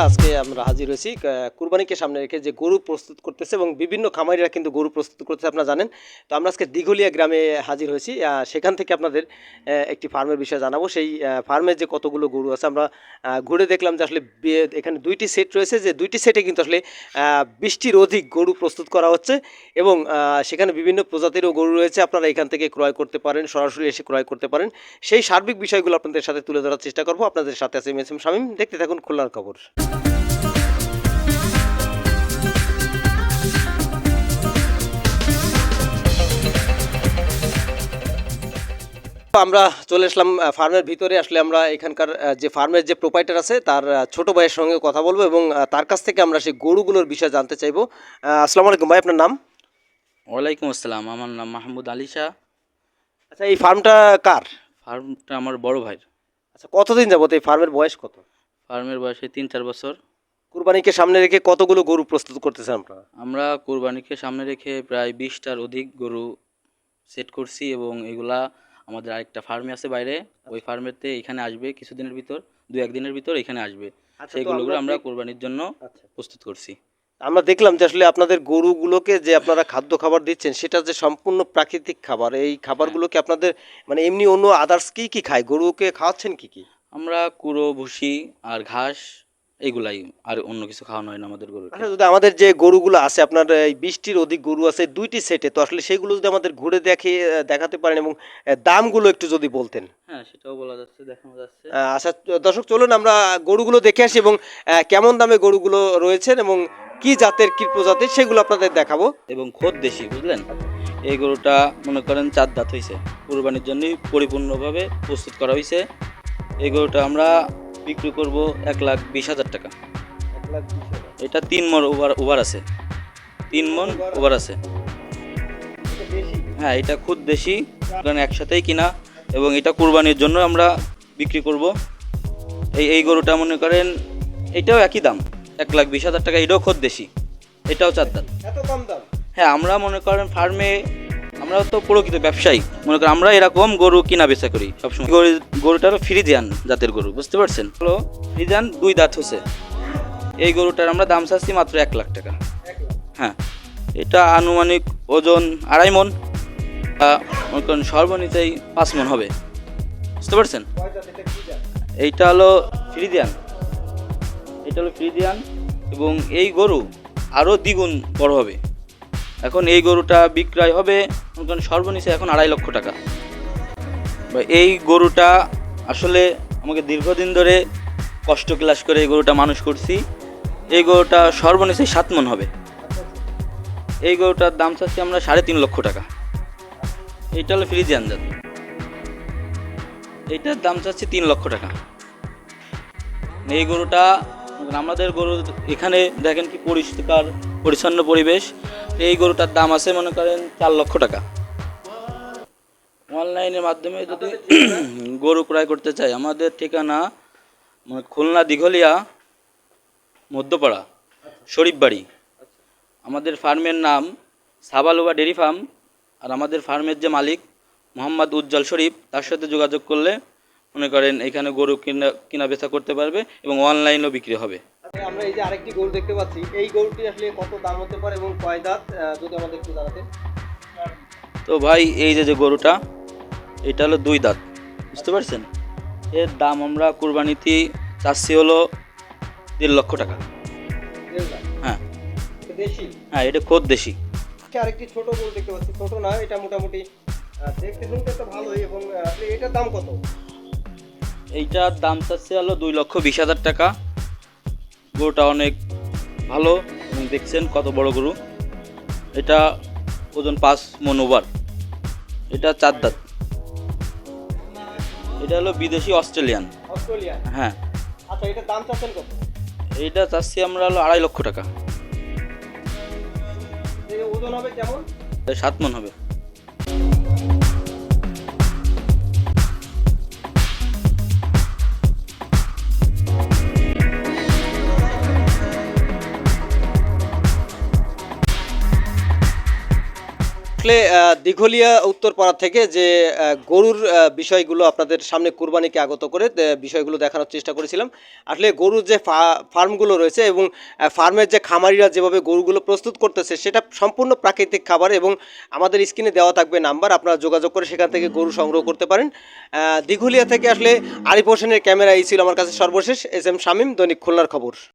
আমরা হাজির হয়েছি কুরবানিকে সামনে রেখে যে গরু প্রস্তুত করতেছে এবং বিভিন্ন খামারিরা কিন্তু গরু প্রস্তুত করতেছে আপনারা জানেন। তো আমরা আজকে দিঘলিয়া গ্রামে হাজির হয়েছি। সেখান থেকে আপনাদের একটি ফার্মের বিষয়ে জানাব। সেই ফার্মে যে কতগুলো গরু আছে আমরা ঘুরে দেখলাম যে আসলে এখানে দুইটি সেট রয়েছে। যে দুইটি সেটে কিন্তু আসলে আহ, বিশটির অধিক গরু প্রস্তুত করা হচ্ছে এবং সেখানে বিভিন্ন প্রজাতিরও গরু রয়েছে। আপনারা এখান থেকে ক্রয় করতে পারেন সরাসরি এসে ক্রয় করতে পারেন। সেই সার্বিক বিষয়গুলো আপনাদের সাথে তুলে ধরার চেষ্টা করব। আপনাদের সাথে আছে মেসিম শামীম। দেখতে থাকুন খোলার খবর। আমরা চলে আসলাম ফার্মের ভিতরে। আসলে আমরা এখানকার যে ফার্মের যে প্রোপাইটার আছে তার ছোট ভাইয়ের সঙ্গে কথা বলব এবং তার কাছ থেকে আমরা সেই গরুগুলোর বিষয়ে জানতে চাইব। আসসালামু আলাইকুম ভাই আপনার নাম? ওয়ালাইকুম আসসালাম আমার নাম মাহমুদ আলী শাহ আচ্ছা এই ফার্মটা কার? ফার্মটা আমার বড় ভাইয়ের। আচ্ছা কতদিন যাবত এই ফার্মের বয়স কত? ফার্মের বয়সে তিন চার বছর। কুরবানিকে সামনে রেখে কতগুলো গরু প্রস্তুত করতেছেন আপনারা? আমরা কুরবানিকে সামনে রেখে প্রায় বিশটার অধিক গরু সেট করছি এবং এগুলা আমাদের আরেকটা ফার্মে আছে বাইরে ওই ফার্মেতে এখানে আসবে কিছুদিনের ভিতর দু একদিনের ভিতর এখানে আসবে। আচ্ছা, সেইগুলো আমরা আমরা কোরবানির জন্য আচ্ছা। প্রস্তুত করছি। আমরা দেখলাম যে আসলে আপনাদের গরুগুলোকে যে আপনারা খাদ্য খাবার দিচ্ছেন সেটা যে সম্পূর্ণ প্রাকৃতিক খাবার এই খাবারগুলোকে আপনাদের মানে এমনি অন্য আদার্স কি কি খায়? গরুকে খাওয়াচ্ছেন কি কি? আমরা কুড়ো ভুসি আর ঘাস এইগুলাই আর অন্য কিছু খাওয়ানো হয় না আমাদের গরুকে আচ্ছা যদি আমাদের যে গরুগুলো আছে আপনার এই বিশটির অধিক গরু আছে দুইটি সেটে তো আসলে সেগুলো যদি আমাদের ঘুরে দেখে দেখাতে পারেন এবং দামগুলো একটু যদি বলতেন। হ্যাঁ সেটাও বলা যাচ্ছে দেখানো যাচ্ছে। আচ্ছা দর্শক চলুন আমরা গরুগুলো দেখে আসি এবং কেমন দামে গরুগুলো রয়েছেন এবং কি জাতের কি প্রজাতির সেগুলো আপনাদের দেখাবো। এবং খোদ দেশি বুঝলেন? এই গরুটা মনে করেন চার দাঁত হয়েছে কুরবানির জন্যই পরিপূর্ণভাবে প্রস্তুত করা হয়েছে এই গরুটা আমরা বিক্রি করব এক লাখ বিশ হাজার টাকা। এটা তিন মন ওভার ওভার আছে। তিন মন ওভার আছে। হ্যাঁ এটা খুদ দেশি। কারণ একসাথেই কিনা। এবং এটা কুরবানির জন্য আমরা বিক্রি করব। এই এই গরুটা মনে করেন এটাও একই দাম। এক লাখ বিশ হাজার টাকা এটাও খোদ দেশি। এটাও চার দাঁত এত কম দাম? হ্যাঁ আমরা মনে করেন ফার্মে আমরা তো প্রকৃত ব্যবসায়ী। মনে করেন আমরা এরকম গরু কিনা বেচা করি। সবসময় গরু গরুটা হলো ফ্রিজিয়ান জাতের গরু, বুঝতে পারছেন? হলো ফ্রিজিয়ান দুই দাঁত হচ্ছে। এই গরুটার আমরা দাম চাচ্ছি মাত্র এক লাখ টাকা। হ্যাঁ এটা আনুমানিক ওজন আড়াই মন মনে করেন সর্বনিচেই পাঁচ মন হবে। বুঝতে পারছেন? এইটা হলো ফ্রিজিয়ান এটা হলো ফ্রিজিয়ান এবং এই গরু আরও দ্বিগুণ বড় হবে। এখন এই গরুটা বিক্রয় হবে মনে সর্বনিচে এখন আড়াই লক্ষ টাকা। এই গরুটা আসলে আমাকে দীর্ঘদিন ধরে কষ্ট ক্লাস করে এই গরুটা মানুষ করছি। এই গরুটা সর্বনিচে সাত মন হবে। এই গরুটার দাম চাচ্ছি আমরা সাড়ে তিন লক্ষ টাকা। এইটা হলো ফ্রিজিয়ান জাত। এইটার দাম চাচ্ছি তিন লক্ষ টাকা। এই গরুটা, আমাদের গরু এখানে দেখেন কি পরিষ্কার, পরিচ্ছন্ন পরিবেশ। এই গরুটার দাম আছে মনে করেন চার লক্ষ টাকা। অনলাইনের মাধ্যমে যদি গরু ক্রয় করতে চাই, আমাদের ঠিকানা মানে খুলনা দিঘলিয়া, মধ্যপাড়া, শরীফবাড়ি। আমাদের ফার্মের নাম সাবালুবা ডেরি ফার্ম, আর আমাদের ফার্মের যে মালিক মোহাম্মদ উজ্জ্বল শরীফ, তার সাথে যোগাযোগ করলে মনে করেন এখানে গরু কিনা কিনা বেচা করতে পারবে এবং অনলাইনেও বিক্রি হবে। আমরা এই যে আরেকটি গরু দেখতে পাচ্ছি। এই গরুটি আসলে কত দাম হতে পারে এবং কয় দাঁত? যদি আমাদের একটু জানাতেন। তো ভাই এই যে যে গরুটা এটা হলো দুই দাঁত। বুঝতে পারছেন? এর দাম আমরা কুরবানিতে চাচ্ছি হলো দেড় লক্ষ টাকা। হ্যাঁ। দেশি? হ্যাঁ এটা খোদ দেশি। আচ্ছা, আরেকটি ছোট গরু দেখতে পাচ্ছি। ছোট না এটা মোটামুটি দেখতে শুনতে তো ভালোই এবং এটার দাম কত? এইটার দাম চাচ্ছে হলো দুই লক্ষ বিশ হাজার টাকা। গরুটা অনেক ভালো দেখছেন কত বড় গরু। এটা ওজন পাঁচ মন ওভার। এটা চার দাঁত। এটা হলো বিদেশি অস্ট্রেলিয়ান। অস্ট্রেলিয়া হ্যাঁ। আচ্ছা এটার দাম চাচ্ছেন কত? এইটা চাচ্ছি আমরা হলো আড়াই লক্ষ টাকা। ওজন হবে কেমন? সাত মন হবে। আসলে দীঘলিয়া উত্তরপাড়া থেকে যে গরুর বিষয়গুলো আপনাদের সামনে কুরবানিকে আগত করে বিষয়গুলো দেখানোর চেষ্টা করেছিলাম। আসলে গরুর যে ফার্মগুলো রয়েছে এবং ফার্মের যে খামারিরা যেভাবে গরুগুলো প্রস্তুত করতেছে, সেটা সম্পূর্ণ প্রাকৃতিক খাবার এবং আমাদের স্ক্রিনে দেওয়া থাকবে নাম্বার, আপনারা যোগাযোগ করে সেখান থেকে গরু সংগ্রহ করতে পারেন। দীঘলিয়া থেকে আসলে আরিফ হোসেনের ক্যামেরা এই ছিল আমার কাছে সর্বশেষ, এস এম শামীম, দৈনিক খুলনার খবর।